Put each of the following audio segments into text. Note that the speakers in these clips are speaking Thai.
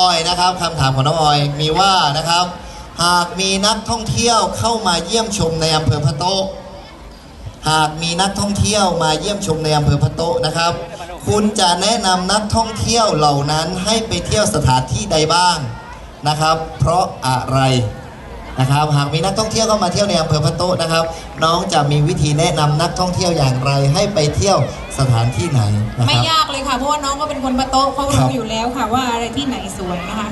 ออยนะครับคำถามของน้องออยมีว่านะครับ หากมีนักท่องเที่ยวเข้ามาเยี่ยมชมในอำเภอพะโตะหากมีนักท่องเที่ยวมาเยี่ยมชมในอำเภอพะโตะนะครับ คุณจะแนะนำนักท่องเที่ยวเหล่านั้นให้ไปเที่ยวสถานที่ใดบ้างนะครับ เพราะอะไร นะครับหากมีนักท่องเที่ยวเข้ามาเที่ยวในอำเภอพะโต๊ะนะครับ น้องจะมีวิธีแนะนำนักท่องเที่ยวอย่างไรให้ไปเที่ยวสถานที่ไหนนะไม่ครับ ยากเลยค่ะ เพราะว่าน้องก็เป็นคนปะโต๊ะเขาครัรู้บ อยู่แล้วค่ะว่าอะไรที่ไหนสวยนะคะ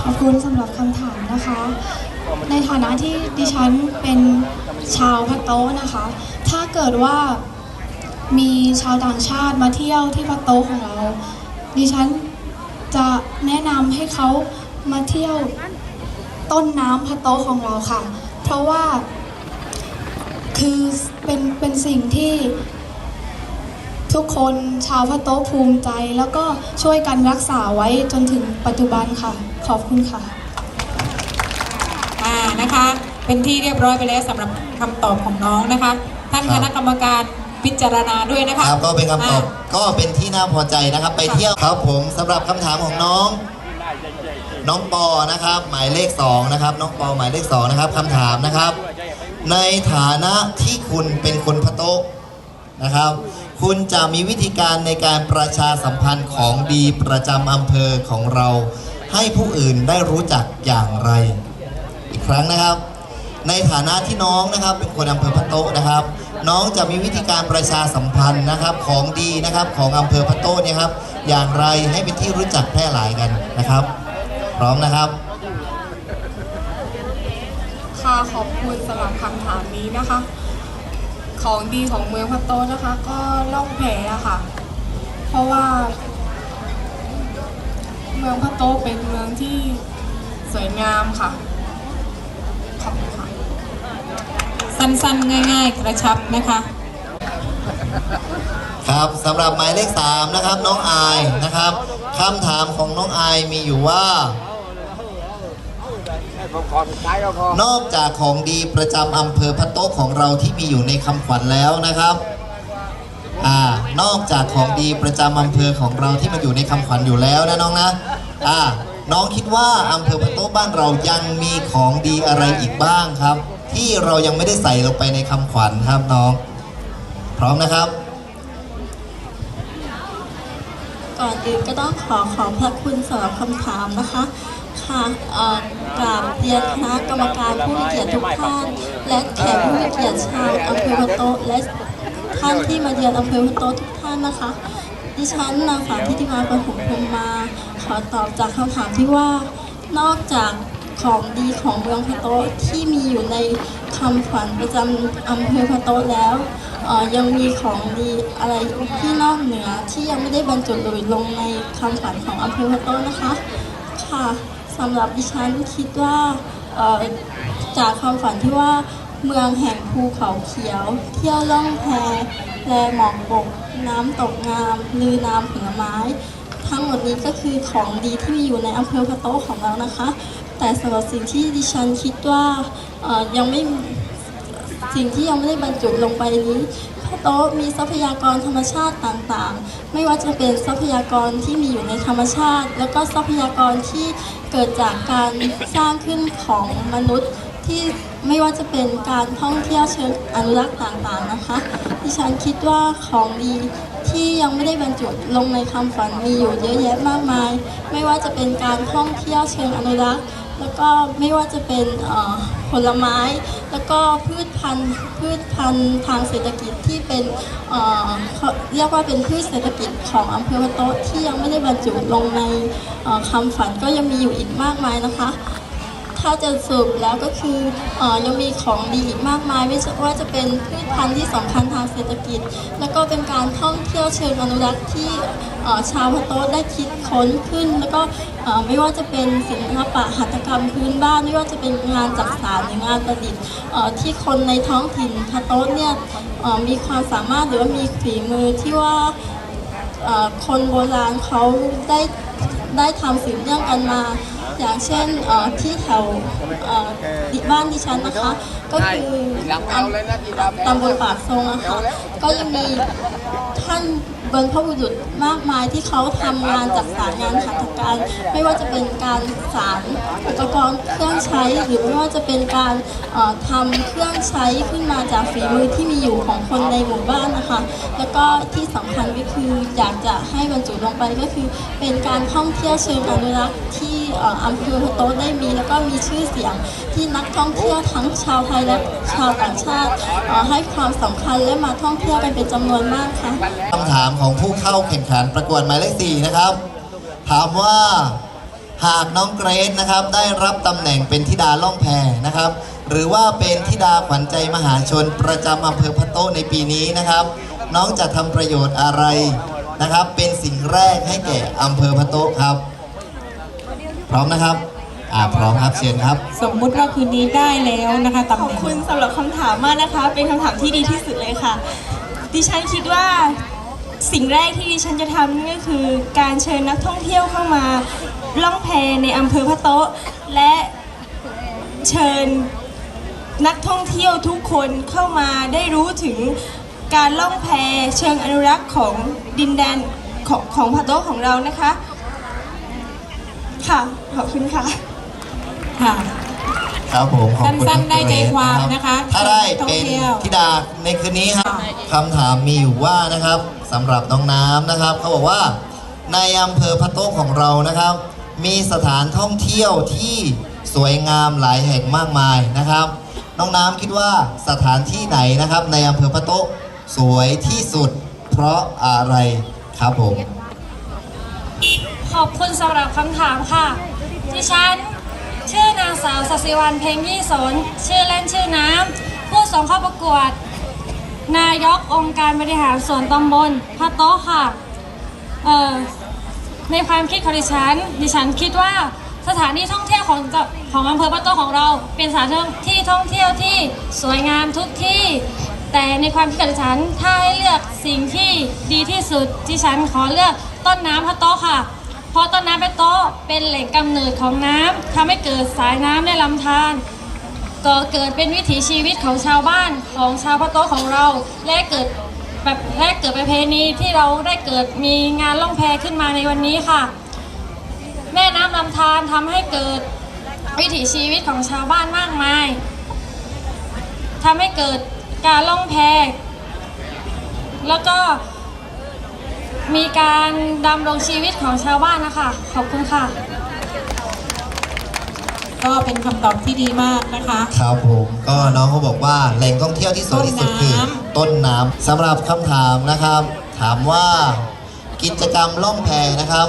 ขอบคุณสำหรับคำถามนะคะ ในฐานะที่ดิฉันเป็นชาวพัตโต้นะคะ ถ้าเกิดว่ามีชาวต่างชาติมาเที่ยวที่พัตโต้ของเรา ดิฉัน จะแนะนำให้เขามาเที่ยวต้นน้ำพัตโต้ของเราค่ะ เพราะว่าคือเป็นเป็นสิ่งที่ทุกคนชาวพะโต๊ะภูมิใจ แล้วก็ช่วยกันรักษาไว้จนถึงปัจจุบันค่ะ ขอบคุณค่ะอ่านะคะ เป็นที่เรียบร้อยไปแล้วสำหรับคำตอบของน้องนะคะ ท่านครัคบณะกรรมการ พิจารณาด้วยนะคะครับก็เป็นคำตอบาก็เป็นที่น่าพอใจนะครับ ไปเที่ยวครับผมสำหรับคำถามของน้อง น้องปอนะครับ หมายเลขสองนะครับน้องปอหมายเลขสองนะครับคำถามนะครับ ในฐานะที่คุณเป็นคนพะโต๊ะนะครับ คุณจะมีวิธีการในการประชาสัมพันธ์ของดีประจำอำเภอของเรา ให้ผู้อื่นได้รู้จักอย่างไร อีกครั้งนะครับ ในฐานะที่น้องนะครับเป็นคนอำเภอพะโต๊ะนะครับ น้องจะมีวิธีการประชาสัมพันธ์นะครับของดีนะครับของอำเภอพะโต๊ะเนี่ยครับ อย่างไรให้เป็นที่รู้จักแพร่หลายกันนะครับ พร้อมนะครับ ค่ะขอบคุณสำหรับคำถามนี้นะคะ ของดีของเมืองพัตโต้นะคะ ก็ล่องแพอะค่ะ เพราะว่า เมืองพัตโต้เป็นเมืองที่สวยงามค่ะ ขอบคุณค่ะ สั้นๆ ง่าย ๆ กระชับนะคะครับสำหรับหมายเลขสามนะครับน้องอายนะครับคำถามของน้องอายมีอยู่ว่า นอกจากของดีประจำอำเภอพะโต๊ะของเราที่มีอยู่ในคำขวัญแล้วนะครับอ่านอกจากของดีประจำอำเภอของเราที่มาอยู่ในคำขวัญอยู่แล้วนะน้องนะอ่า น้องคิดว่าอำเภอพะโต๊ะบ้านเรายังมีของดีอะไรอีกบ้างครับ ที่เรายังไม่ได้ใส่ลงไปในคำขวัญครับน้อง พร้อมนะครับ ก่อนอื่นก็ต้องขอขอบพระคุณสำหรับคำถามนะคะค่ะกราบเรียนคณะกรรมการผู้มีเกียรติทุกท่าน และแขกผู้มีเกียรติชาวอำเภอพะโต๊ะและท่านที่มาเยือนอำเภอพะโต๊ะทุกท่านนะคะ ดิฉันนางสาวทิติมาประหุมพรมมา ขอตอบจากคำถามที่ว่า นอกจากของดีของเมืองพะโตที่มีอยู่ในคำขวัญประจำอำเภอพะโตแล้วออยังมีของดีอะไรที่นอกเหนือที่ยังไม่ได้บรรจุลงในคำขวัญของอำเภอพะโตนะคะค่ะสำหรับดิฉันคิดว่าจากความฝันที่ว่าเมืองแห่งภูเขาเขียว เที่ยวล่องแพแลหมอกบก น้ำตกงามลือน้ำผลไม้ ทั้งหมดนี้ก็คือของดีที่มีอยู่ในอำเภอพะโต๊ะของเรานะคะ แต่สำหรับสิ่งที่ดิฉันคิดว่ายังไม่สิ่งที่ยังไม่ได้บรรจุลงไปนี้พะโต๊ะมีทรัพยากรธรรมชาติต่างๆ ไม่ว่าจะเป็นทรัพยากรที่มีอยู่ในธรรมชาติ แล้วก็ทรัพยากรที่เกิดจากการสร้างขึ้นของมนุษย์ที่ไม่ว่าจะเป็นการท่องเที่ยวเชิงอนุรักษ์ต่างๆนะคะ ดิฉันคิดว่าของดี ที่ยังไม่ได้บรรจุลงในคำฝันมีอยู่เยอะแยะมากมาย ไม่ว่าจะเป็นการท่องเที่ยวเชิงอนุรักษ์แล้วก็ไม่ว่าจะเป็นผลไม้ แล้วก็พืชพันธุ์พืชพันธุ์ทางเศรษฐกิจที่เป็นเรียกว่าเป็นพืชเศรษฐกิจของอำเภอพะโตที่ยังไม่ได้บรรจุลงในคำฝันก็ยังมีอยู่อีกมากมายนะคะ ถ้าจะสรุปแล้วก็คืออยังมีของดีอีกมากมาย ไม่ว่าจะเป็นพืชพันธุ์ที่สำคัญทางเศรษฐกิจ แล้วก็เป็นการท่องเที่ยวเชิงอนุรักษ์ที่ชาวพะโต๊ะได้คิดค้นขึ้น แล้วก็ไม่ว่าจะเป็นศิลปะหัตถกรรมพื้นบ้าน ไม่ว่าจะเป็นงานจักสานหรืองานประดิษฐ์ที่คนในท้องถิ่นพะโต๊ะเนี่ยมีความสามารถหรือว่ามีฝีมือที่ว่าคนโบราณเขาได้ได้ทำสืบเนื่องกันมา อย่างเช่นเอ่อที่แถวเอ่อดิบ้านดิฉันนะคะ ก็คือตำบลปากทรงอะค่ะก็ยังมีท่าน บรรพบุรุษมากมายที่เขาทำงานจักสารงานหัตถการ ไม่ว่าจะเป็นการสารอุปกรณ์เครื่องใช้หรือไม่ว่าจะเป็นการเอ่อทำเครื่องใช้ขึ้นมาจากฝีมือที่มีอยู่ของคนในหมู่บ้านนะคะ แล้วก็ที่สำคัญก็คืออยากจะให้บรรจุลงไปก็คือ เป็นการท่องเที่ยวเชิงอนุรักษ์ที่อออำเภอพะโต๊ได้มี แล้วก็มีชื่อเสียงที่นักท่องเที่ยวทั้งชาวไทยและชาวต่างชาติให้ความสำคัญและมาท่องเที่ยวกันเป็นจำนวนมากค่ะคำถามของผู้เข้าแข่งขันประกวดหมายเลขสี่นะครับ ถามว่าหากน้องเกรซนะครับได้รับตำแหน่งเป็นธิดาล่องแพนะครับ หรือว่าเป็นธิดาขวัญใจมหาชนประจำอำเภอพะโต้ในปีนี้นะครับ น้องจะทำประโยชน์อะไรนะครับ เป็นสิ่งแรกให้แก่อำเภอพะโต้ครับ พร้อมนะครับอ่าพร้อมครับเชิญครับ สมมุติว่าคืนนี้ได้แล้วนะคะตำขอบแหน่ง คุณสำหรับคำถามมากนะคะ เป็นคำถามที่ดีที่สุดเลยค่ะ ดิฉันคิดว่า สิ่งแรกที่ดิฉันจะทำนั่นก็คือการเชิญนักท่องเที่ยวเข้ามาล่องแพในอำเภอพะโต๊ะ และเชิญนักท่องเที่ยวทุกคนเข้ามาได้รู้ถึงการล่องแพเชิงอนุรักษ์ของดินแดนของของพะโต๊ะของเรานะคะ ค่ะ ขอบคุณค่ะค่ะครับผมขอบคุณสั้นๆองได้ใจเกรซความนะคะถ้าได้ท่องเป็นเที่ยว ธิดาในคืนนี้ครับคำถามมีอยู่ว่านะครับ สำหรับน้องน้ำนะครับเขาบอกว่าในอำเภอพะโต๊ของเรานะครับ มีสถานท่องเที่ยวที่สวยงามหลายแห่งมากมายนะครับ น้องน้ำคิดว่าสถานที่ไหนนะครับ ในอำเภอพะโต๊สวยที่สุด เพราะอะไรครับผมขอบคุณสำหรับคำถามค่ะดิฉันชื่อนางสาวสศิวรรณเพ็งยี่สนชื่อเล่นชื่อน้ำผู้ส่งเข้าประกวด นายกองค์การบริหารส่วนตำบลพะโต๊ะค่ะเอ่อในความคิดของดิฉัน ดิฉันคิดว่าสถานที่ท่องเที่ยวของของอำเภอพะโต๊ะของเรา เป็นสถานที่ท่องเที่ยวที่สวยงามทุกที่ แต่ในความคิดของดิฉันถ้าให้เลือกสิ่งที่ดีที่สุดดิฉันขอเลือกต้นน้ำพะโต๊ะค่ะ เพราะต้นน้ำพะโต๊ะเป็นแหล่งกำเนิดของน้ำทำให้เกิดสายน้ำในลำธาร ก็เกิดเป็นวิถีชีวิตของชาวบ้านของชาวพะโต๊ะของเรา และเกิดแบบและเกิดประเพณีที่เราได้เกิดมีงานล่องแพขึ้นมาในวันนี้ค่ะ แม่น้ำลำธารทำให้เกิดวิถีชีวิตของชาวบ้านมากมายทำให้เกิดการล่องแพ แล้วก็มีการดำรงชีวิตของชาวบ้านนะคะ ขอบคุณค่ะ ก็เป็นคำตอบที่ดีมากนะคะ ครับผมก็น้องเขาบอกว่าแหล่งท่องเที่ยวที่สวยที่สุดคือต้นน้ำต้นน้ำสำหรับคำถามนะครับ ถามว่ากิจกรรมล่องแพนะครับ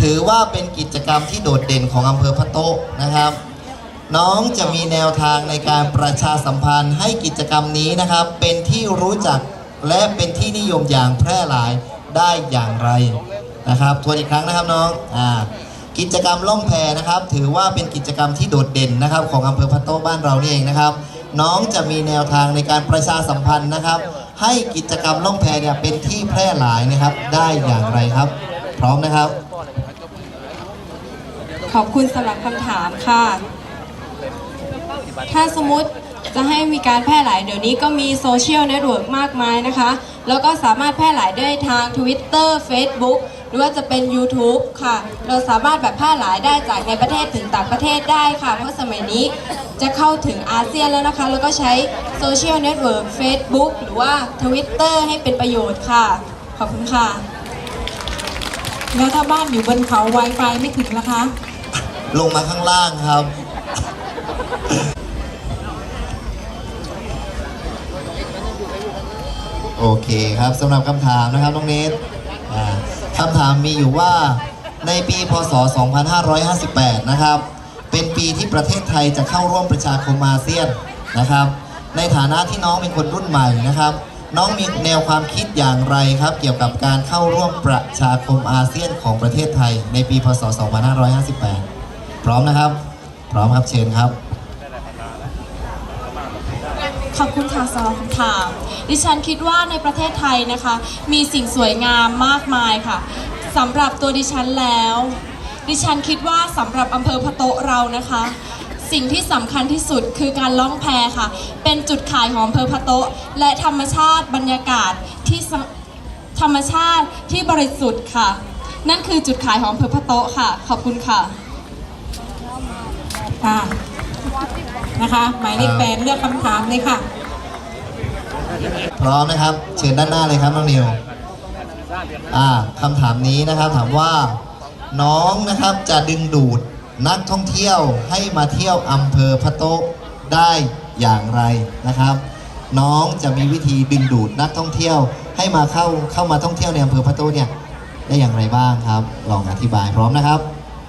ถือว่าเป็นกิจกรรมที่โดดเด่นของอำเภอพะโต๊ะนะครับ น้องจะมีแนวทางในการประชาสัมพันธ์ให้กิจกรรมนี้นะครับ เป็นที่รู้จักและเป็นที่นิยมอย่างแพร่หลายได้อย่างไรนะครับ ทวนอีกครั้งนะครับน้องอ่า กิจกรรมล่องแพนะครับ ถือว่าเป็นกิจกรรมที่โดดเด่นนะครับ ของอำเภอพะโต๊ะบ้านเรานี่เองนะครับ น้องจะมีแนวทางในการประชาสัมพันธ์นะครับ ให้กิจกรรมล่องแพเนี่ยเป็นที่แพร่หลายนะครับ ได้อย่างไรครับ พร้อมนะครับ ขอบคุณสำหรับคำถามค่ะ ถ้าสมมติจะให้มีการแพร่หลายเดี๋ยวนี้ก็มีโซเชียลเน็ตเวิร์กมากมายนะคะ แล้วก็สามารถแพร่หลายได้ทาง Twitter Facebook รือว่าจะเป็น YouTube ค่ะ เราสามารถแบบแพร่หลายได้จากในประเทศถึงต่างประเทศได้ค่ะ เพราะสมัยนี้จะเข้าถึงอาเซียนแล้วนะคะ แล้วก็ใช้โซเชียลเน็ตเวิร์ก Facebook หรือว่า Twitter ให้เป็นประโยชน์ค่ะ ขอบคุณค่ะ แล้วถ้าบ้านอยู่บนเขา Wi-Fi ไม่ถึงนะคะ ลงมาข้างล่างครับ โอเคครับสำหรับคำถามนะครับน้องเนท อ่าคำถามมีอยู่ว่าในปีพศ 2558 นะครับ เป็นปีที่ประเทศไทยจะเข้าร่วมประชาคมอาเซียนนะครับ ในฐานะที่น้องเป็นคนรุ่นใหม่นะครับ น้องมีแนวความคิดอย่างไรครับ เกี่ยวกับการเข้าร่วมประชาคมอาเซียนของประเทศไทย ในปีพศ 2558 พร้อมนะครับ พร้อมครับเชิญครับ ขอบคุณค่ะสำหรับคำถาม ดิฉันคิดว่าในประเทศไทยนะคะ มีสิ่งสวยงามมากมายค่ะสำหรับตัวดิฉันแล้ว ดิฉันคิดว่าสำหรับอำเภอพะโตะเรานะคะ สิ่งที่สำคัญที่สุดคือการล่องแพค่ะ เป็นจุดขายของอำเภอพะโตะและธรรมชาติบรรยากาศที่สธรรมชาติที่บริสุทธิ์ค่ะ นั่นคือจุดขายของอำเภอพะโตะค่ะ ขอบคุณค่ะค่ะ นะคะ หมายเลขแปดเลือกคำถามเลยค่ะ พร้อมนะครับ เชิญด้านหน้าเลยครับน้องนิวอ่าคำถามนี้นะครับถามว่าน้องนะครับจะดึงดูดนักท่องเที่ยวให้มาเที่ยวอำเภอพะโต๊ะได้อย่างไรนะครับ น้องจะมีวิธีดึงดูดนักท่องเที่ยว ให้มาเข้าเข้ามาท่องเที่ยวในอำเภอพะโต๊ะเนี่ยได้อย่างไรบ้างครับ ลองอธิบายพร้อมนะครับ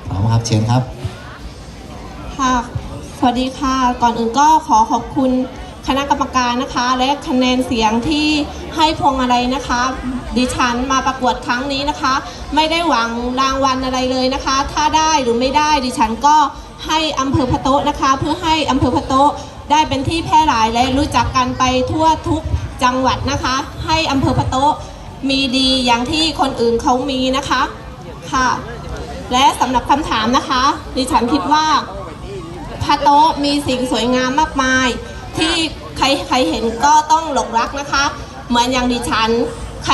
พร้อมครับเชิญครับค่ะ สวัสดีค่ะ ก่อนอื่นก็ขอขอบคุณคณะกรรมการนะคะ และคะแนนเสียงที่ให้พวงมาลัยนะคะ ดิฉันมาประกวดครั้งนี้นะคะ ไม่ได้หวังรางวัลอะไรเลยนะคะ ถ้าได้หรือไม่ได้ดิฉันก็ให้อำเภอพะโตะนะคะ เพื่อให้อำเภอพะโตะได้เป็นที่แพร่หลายและรู้จักกันไปทั่วทุกจังหวัดนะคะ ให้อำเภอพะโตมีดีอย่างที่คนอื่นเขามีนะคะค่ะ และสำหรับคำถามนะคะ ดิฉันคิดว่า พระโต๊ะมีสิ่งสวยงามมากมาย ที่ใครใครเห็นก็ต้องหลงรักนะคะ เหมือนอย่างดิฉัน ใคร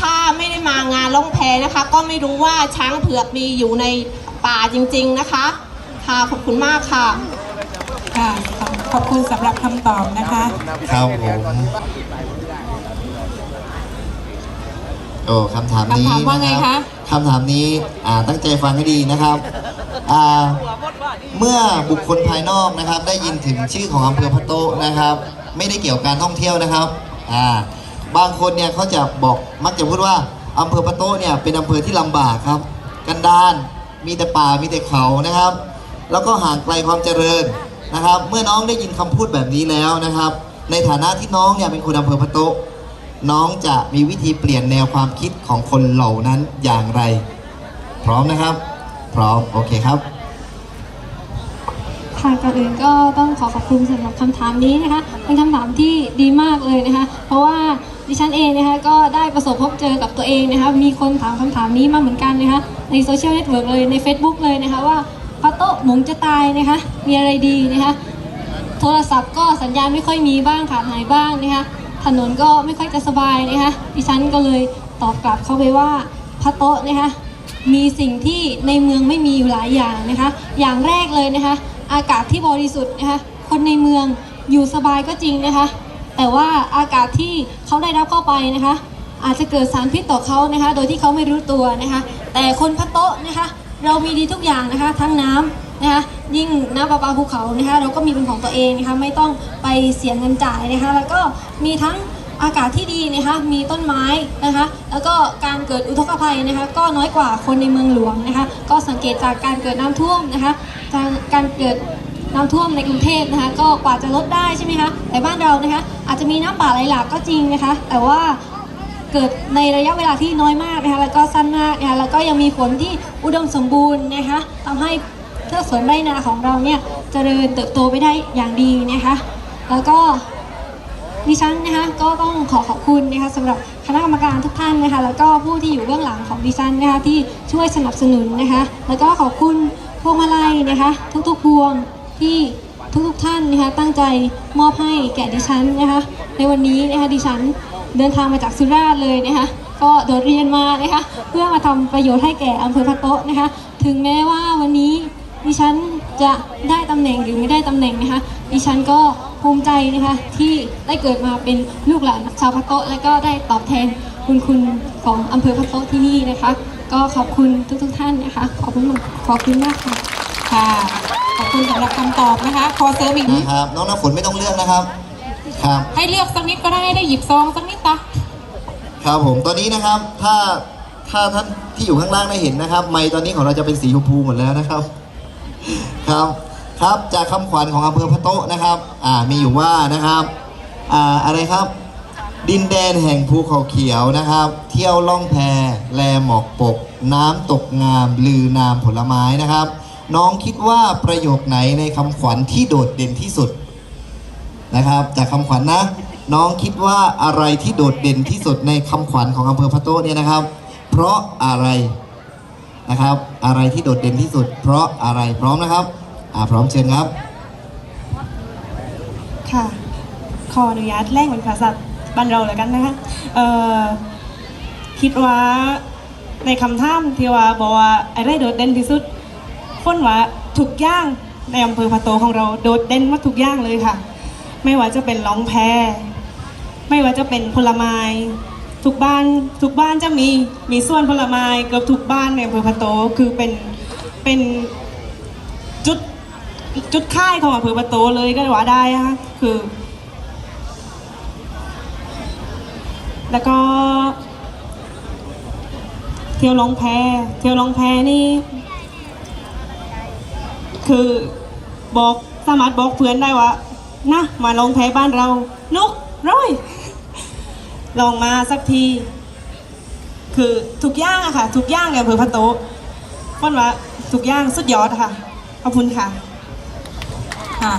ถ้าไม่ได้มางานล่องแพนะคะ ก็ไม่รู้ว่าช้างเผือกมีอยู่ในป่าจริง ๆนะคะ ค่ะขอบคุณมากค่ะค่ะขอบขอบคุณสำหรับคำตอบนะคะครับผมโอ้คำถามนี้คำถามว่าไงนรับคะคำถามนี้อ่าตั้งใจฟังให้ดีนะครับ อ่าเมื่อบุคคลภายนอกนะครับ ได้ยินถึงชื่อของอำเภอพะโตะนะครับ ไม่ได้เกี่ยวกับการท่องเที่ยวนะครับอ่าบางคนเนี่ยเขาจะบอกมักจะพูดว่าอำเภอพะโตะเนี่ยเป็นอำเภอที่ลำบากครับ กันดานมีแต่ป่ามีแต่เขานะครับ แล้วก็ห่างไกลความเจริญนะครับ เมื่อน้องได้ยินคำพูดแบบนี้แล้วนะครับ ในฐานะที่น้องเนี่ยเป็นคนอำเภอพะโตะน้องจะมีวิธีเปลี่ยนแนวความคิดของคนเหล่านั้นอย่างไร พร้อมนะครับ พร้อม โอเคครับ ค่ะก่อนอื่นก็ต้องขอขอบคุณสำหรับคำถามนี้นะคะเป็นคำถามที่ดีมากเลยนะคะ เพราะว่าดิฉันเองนะคะก็ได้ประสบพบเจอกับตัวเองนะคะมีคนถามคำถามนี้มาเหมือนกันนะคะในโซเชียลเน็ตเวิร์กเลยใน Facebook เลยนะคะว่าพระโต๊ะหมงจะตายนะคะ มีอะไรดีนะคะโทรศัพท์ก็สัญญาณไม่ค่อยมีบ้างขาดหายบ้างนะคะถนนก็ไม่ค่อยจะสบายนะคะดิฉันก็เลยตอบกลับเข้าไปว่าพระโต๊ะนะคะ มีสิ่งที่ในเมืองไม่มีอยู่หลายอย่างนะคะ อย่างแรกเลยนะคะ อากาศที่บริสุทธิ์นะคะ คนในเมืองอยู่สบายก็จริงนะคะ แต่ว่าอากาศที่เขาได้รับเข้าไปนะคะ อาจจะเกิดสารพิษต่อเขานะคะ โดยที่เขาไม่รู้ตัวนะคะ แต่คนพะโต๊ะนะคะ เรามีดีทุกอย่างนะคะ ทั้งน้ำนะคะ ยิ่งน้ำประปาภูเขานะคะ เราก็มีเป็นของตัวเองนะคะ ไม่ต้องไปเสียเงินจ่ายนะคะ แล้วก็มีทั้ง อากาศที่ดีนะคะมีต้นไม้นะคะ แล้วก็การเกิดอุทกภัยนะคะ ก็น้อยกว่าคนในเมืองหลวงนะคะ ก็สังเกตจากการเกิดน้ำท่วมนะคะ การการเกิดน้ำท่วมในกรุงเทพนะคะ ก็กว่าจะลดได้ใช่ไหมคะแต่บ้านเรานะคะ อาจจะมีน้ำป่าไหลหลากก็จริงนะคะ แต่ว่าเกิดในระยะเวลาที่น้อยมากนะคะแล้วก็สั้นมากนะคะแล้วก็ยังมีฝนที่อุดมสมบูรณ์นะคะทำให้เทือกสวนไร่นาของเราเนี่ยเจริญเติบโตไปได้อย่างดีนะคะ แล้วก็ ดิฉันนะคะก็ต้องขอขอบคุณนะคะสำหรับคณะกรรมการทุกท่านนะคะ แล้วก็ผู้ที่อยู่เบื้องหลังของดิฉันนะคะที่ช่วยสนับสนุนนะคะ แล้วก็ขอบคุณพวงมาลัยนะคะ ทุกๆพวงที่ทุกๆท่านนะคะตั้งใจมอบให้แก่ดิฉันนะคะในวันนี้นะคะดิฉันเดินทางมาจากสุราษฎร์เลยนะคะก็โดดเรียนมานะคะเพื่อมาทำประโยชน์ให้แก่อำเภอพะโต๊ะนะคะ ถึงแม้ว่าวันนี้ ดิฉันจะได้ตำแหน่งหรือไม่ได้ตำแหน่งนะคะ ดิฉันก็ภูมิใจนะคะที่ได้เกิดมาเป็นลูกหลานชาวพะโต๊ะและก็ได้ตอบแทนคุณคุณของอำเภอพะโต๊ะที่นี่นะคะ ก็ขอบคุณทุกๆทท่านนะคะ ขอบคุณมากขอบคุณมากค่ะค่ะขอบคุณสำหรับคำตอบนะคะ ขอเสริมอีกนิดนะครับน้องน้ำฝนไม่ต้องเลือกนะครับครับให้เลือกสักนิดก็ได้ได้หยิบซองสักนิดตะครับผมตอนนี้นะครับถ้าถ้าท่านที่อยู่ข้างล่างได้เห็นนะครับ ไมค์ตอนนี้ของเราจะเป็นสีชมพูหมดแล้วนะครับ ครับครับจากคำขวัญของอำเภอพะโต๊ะนะครับอ่ามีอยู่ว่านะครับอ่าอะไรครับ ดินแดนแห่งภูเขาเขียวนะครับ เที่ยวล่องแพแลหมอกปก น้ำตกงามลือนามผลไม้นะครับ น้องคิดว่าประโยคไหนในคำขวัญที่โดดเด่นที่สุดนะครับ จากคำขวัญนะน้องคิดว่าอะไรที่โดดเด่นที่สุดในคำขวัญของอำเภอพะโต๊ะเนี่ยนะครับ เพราะอะไร นะครับ อะไรที่โดดเด่นที่สุด เพราะอะไรพร้อมนะครับอ่าพร้อมเชิญครับ ค่ะ ขออนุญาตแลกเป็นภาษาบ้านเราเลยกันนะคะเอ่อคิดว่าในคำถามที่ว่าบอกว่าอะไรโดดเด่นที่สุดคนว่าทุกอย่างในอำเภอพะโตของเราโดดเด่นว่าทุกอย่างเลยค่ะ ไม่ว่าจะเป็นร้องแพไม่ว่าจะเป็นผลไม้ ทุกบ้านทุกบ้านจะมีมีส่วนผลไม้เกือบทุกบ้านในอำเภอพะโตคือเป็นเป็นจุดจุดค่ายของอำเภอประโตเลยก็ว่าได้นะคะคือ แล้วก็ เที่ยวลองแพเที่ยวลองแพนี่ คือบอกสามารถบอกเพื่อนได้ว่านะมาลองแพบ้านเรานุกร้อย ลองมาสักที คือทุกย่างอะค่ะ ทุกย่างเนอำเภอพะโตป้นว่าทุกย่างสุดยอดค่ะ ขอบคุณค่ะค่ะ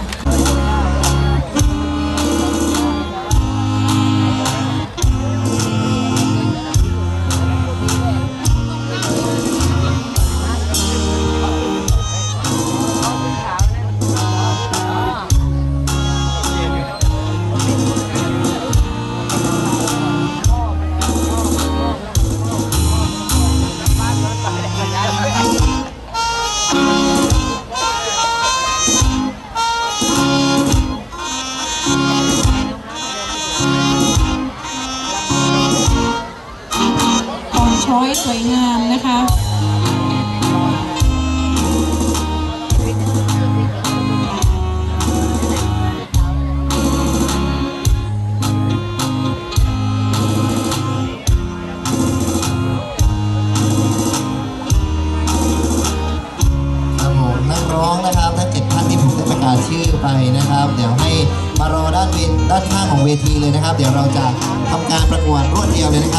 ที่ผมได้ประกาศชื่อไปนะครับ เดี๋ยวให้มารอด้านเวทด้านข้างของเวทีเลยนะครับ เดี๋ยวเราจะทำการประกวดรวดเดียวเลยนะครับ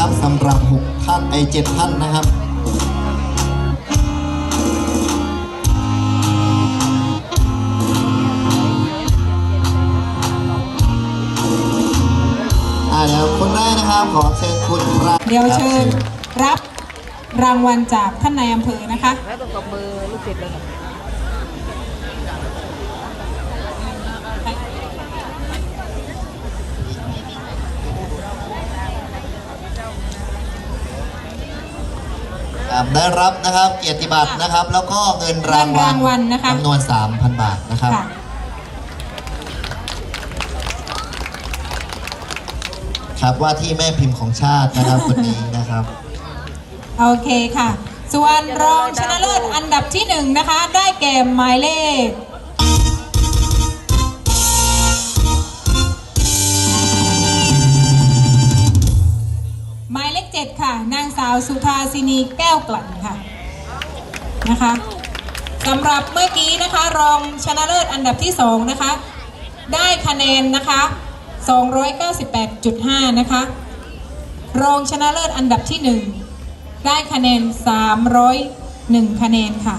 ท่านไอเจ็ดท่านนะครับเดี๋ยวคนแรกนะครับขอเชิญคุณปราเดี๋ยวเชิญรับรางวัลจากท่านนายอำเภอนะคะ ครับได้รับนะครับเกียรติบัตรนะครับ แล้วก็เงินรางวัลเงินรางวัลนะคะ จำนวน 3,000 บาทนะครับค่ะครับว่าที่แม่พิมพ์ของชาตินะครับคนนี้นะครับ โอเคค่ะ ส่วนรองชนะเลิศอันดับที่หนึ่งนะคะ ได้แก่หมายเลข หมายเลขเจ็ดค่ะ นางสาวสุธาสินีแก้วกลั่นค่ะนะคะสำหรับเมื่อกี้นะคะรองชนะเลิศอันดับที่สองนะคะได้คะแนนนะคะ 298.5 นะคะ รองชนะเลิศอันดับที่หนึ่งได้คะแนน 301 คะแนนค่ะ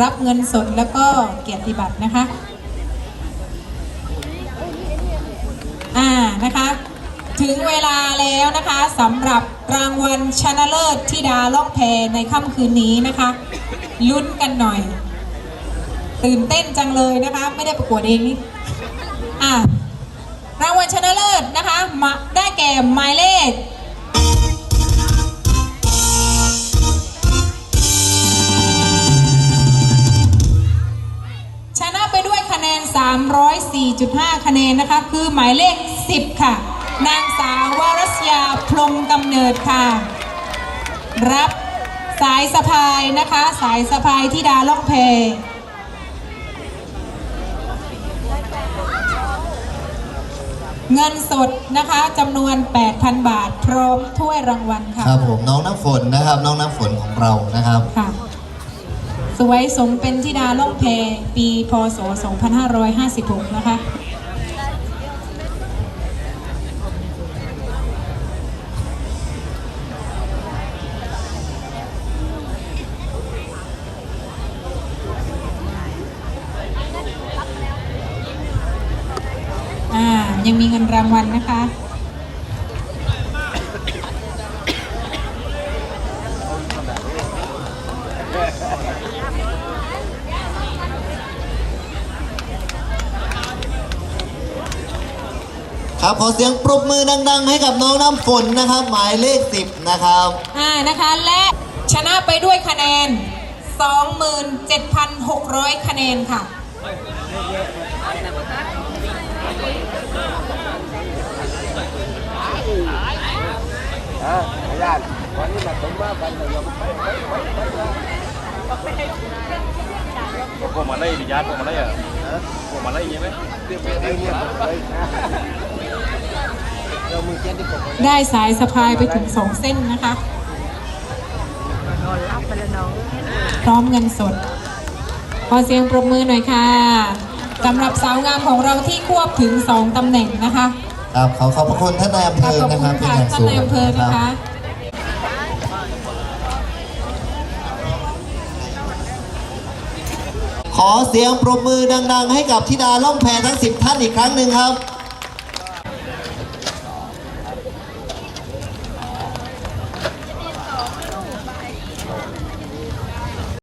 รับเงินสดแล้วก็เกียรติบัตรนะคะ อ่านะคะ ถึงเวลาแล้วนะคะสำหรับรางวัลชนะเลิศที่ดาล่องแพในค่ำคืนนี้นะคะ ลุ้นกันหน่อย ตื่นเต้นจังเลยนะคะ ไม่ได้ประกวดเองนี่อ่ารางวัลชนะเลิศนะคะมาได้แก่หมายเลขชนะไปด้วยคะแนน 304.5 คะแนนนะคะ คือหมายเลข 10 ค่ะ นางสาววรัสยาพรหมกำเนิดค่ะ รับสายสะพายนะคะ สายสะพายที่ดาล่องแพเงินสดนะคะจำนวน 8,000 บาท พร้อมถ้วยรางวัลค่ะครับผมน้องน้ำฝนนะครับ น้องน้ำฝนของเรานะครับค่ะ สวยสมเป็นธิดาล่องแพปีพศ 2556 นะคะอ่ายังมีเงินรางวัลนะคะ ครับขอเสียงปรบมือดัง ๆ ให้กับน้องน้ำฝนนะครับ หมายเลข 10 นะครับอ่านะคะและชนะไปด้วยคะแนน 27,600 คะแนนค่ะ พวกมันได้ดิยาพวกมันได้อะพวกมันได้ยังไหม ได้สายสะพายไปถึง2เส้นนะคะ พร้อมเงินสด ขอเสียงปรบมือหน่อยค่ะสำหรับสาวงามของเราที่ควบถึง2ตำแหน่งนะคะครับขอขอบพระคุณท่านนายอำเภขอบอคุนะณครับเป็นค่ะอย่างท่านสูงนายอำเภอนะนะครัคะบขอเสียงปรบมือดัง ๆ ให้กับธิดาล่องแพทั้ง 10 ท่านอีกครั้งหนึ่งครับ